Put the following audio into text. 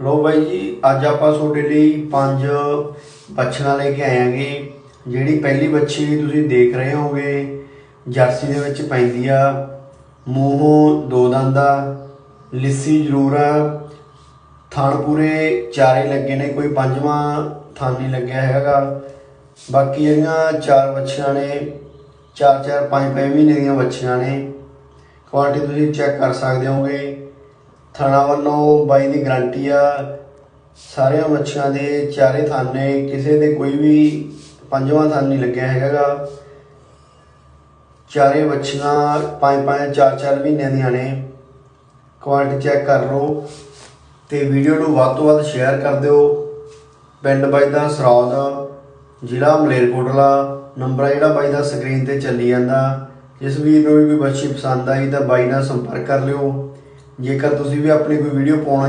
ਲੋ ਬਾਈ ਜੀ, ਅੱਜ ਆਪਾਂ ਤੁਹਾਡੇ ਲਈ ਪੰਜ ਬੱਚੀਆਂ ਲੈ ਕੇ ਆਏਾਂਗੇ ਜਿਹੜੀ ਪਹਿਲੀ ਬੱਛੀ ਤੁਸੀਂ ਦੇਖ ਰਹੇ ਹੋਗੇ ਜਰਸੀ ਦੇ ਵਿੱਚ ਪੈਂਦੀ ਆ। ਮੂੰਹੋਂ ਦੋ ਦੰਦਾ ਲਿੱਸੀ ਜ਼ਰੂਰ ਆ। ਥਣ ਪੂਰੇ ਚਾਰੇ ਲੱਗੇ ਨੇ, ਕੋਈ ਪੰਜਵਾਂ ਥਣ ਨਹੀਂ ਲੱਗਿਆ ਹੈਗਾ। ਬਾਕੀ ਜਿਹੜੀਆਂ ਚਾਰ ਬੱਚੀਆਂ ਨੇ, ਚਾਰ ਚਾਰ, ਪੰਜ ਪੰਜ ਮਹੀਨੇ ਦੀਆਂ ਬੱਚੀਆਂ ਨੇ। ਕੁਆਲਿਟੀ ਤੁਸੀਂ ਚੈੱਕ ਕਰ ਸਕਦੇ ਹੋਗੇ ਥਾਣਾ ਵੱਲੋਂ ਬਾਈ ਦੀ ਗਰੰਟੀ ਆ। ਸਾਰੀਆਂ ਮੱਛੀਆਂ ਦੇ ਚਾਰੇ ਥਣ ਕਿਸੇ ਦੇ ਕੋਈ ਵੀ ਪੰਜਵਾਂ ਥਣ ਨਹੀਂ ਲੱਗਿਆ ਹੈਗਾ ਚਾਰੇ ਮੱਛੀਆਂ ਪੰਜ ਪੰਜ ਚਾਰ ਚਾਰ ਮਹੀਨਿਆਂ ਦੀਆਂ ਨੇ। ਕੁਆਲਿਟੀ ਚੈੱਕ ਕਰ ਲਓ ਤੇ ਵੀਡੀਓ ਨੂੰ ਵੱਧ ਤੋਂ ਵੱਧ ਸ਼ੇਅਰ ਕਰ ਦਿਓ। ਪਿੰਡ ਬਾਈ ਦਾ ਸਰੌਦ ਜ਼ਿਲ੍ਹਾ ਮਲੇਰਕੋਟਲਾ, ਨੰਬਰ ਆ ਜਿਹੜਾ ਬਾਈ ਦਾ ਸਕਰੀਨ ਤੇ ਚੱਲੀ ਜਾਂਦਾ। ਜਿਸ ਵੀਰ ਨੂੰ ਵੀ ਕੋਈ ਬੱਚੀ ਪਸੰਦ ਆਈ ਤਾਂ ਬਾਈ ਨਾਲ ਸੰਪਰਕ ਕਰ ਲਿਓ। ਜੇਕਰ ਤੁਸੀਂ ਵੀ ਆਪਣੀ ਕੋਈ ਵੀਡੀਓ ਪਾਉਣਾ